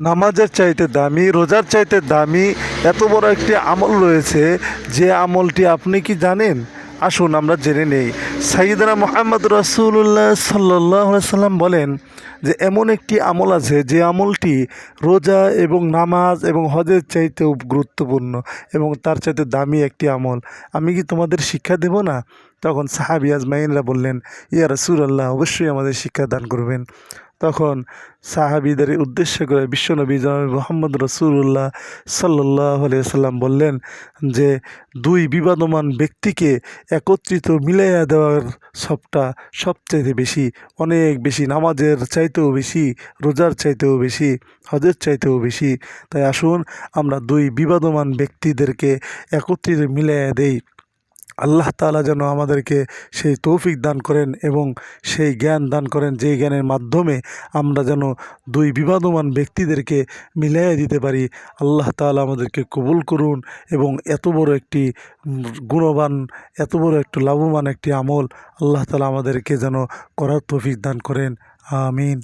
নামাজের চাইতে দামি, রোজার চাইতে দামি এত বড় একটি আমল রয়েছে। যে আমলটি আপনি কি জানেন? আসুন আমরা জেনে নেই। সাইদানা মোহাম্মদ রসুল্লাহ সাল্লাহ সাল্লাম বলেন যে, এমন একটি আমল আছে যে আমলটি রোজা এবং নামাজ এবং হজের চাইতেও গুরুত্বপূর্ণ এবং তার চাইতে দামি একটি আমল। আমি কি তোমাদের শিক্ষা দেব না? তখন সাহাবি আজমাইনরা বললেন, ইয়া রসুল্লাহ অবশ্যই আমাদের শিক্ষা দান করবেন। তখন সাহাবিদের উদ্দেশ্য করে বিশ্বনবী মোহাম্মদ রসুল্লাহ সাল্লাহ সাল্লাম বললেন যে, দুই বিবাদমান ব্যক্তিকে একত্রিত মিলাইয়া দেওয়ার সবটা সবচাইতে বেশি, অনেক বেশি, নামাজের চাইতেও বেশি, রোজার চাইতেও বেশি, হজের চাইতেও বেশি। তাই আসুন আমরা দুই বিবাদমান ব্যক্তিদেরকে একত্রিত মিলাইয়া দেই। আল্লাহ তালা যেন আমাদেরকে সেই তৌফিক দান করেন এবং সেই জ্ঞান দান করেন, যেই জ্ঞানের মাধ্যমে আমরা যেন দুই বিবাদমান ব্যক্তিদেরকে মিলাইয়া দিতে পারি। আল্লাহ তাআলা আমাদেরকে কবুল করুন এবং এত বড় একটি গুণবান, এত বড় একটু লাভবান একটি আমল আল্লাহ তালা আমাদেরকে যেন করার তৌফিক দান করেন। আমিন।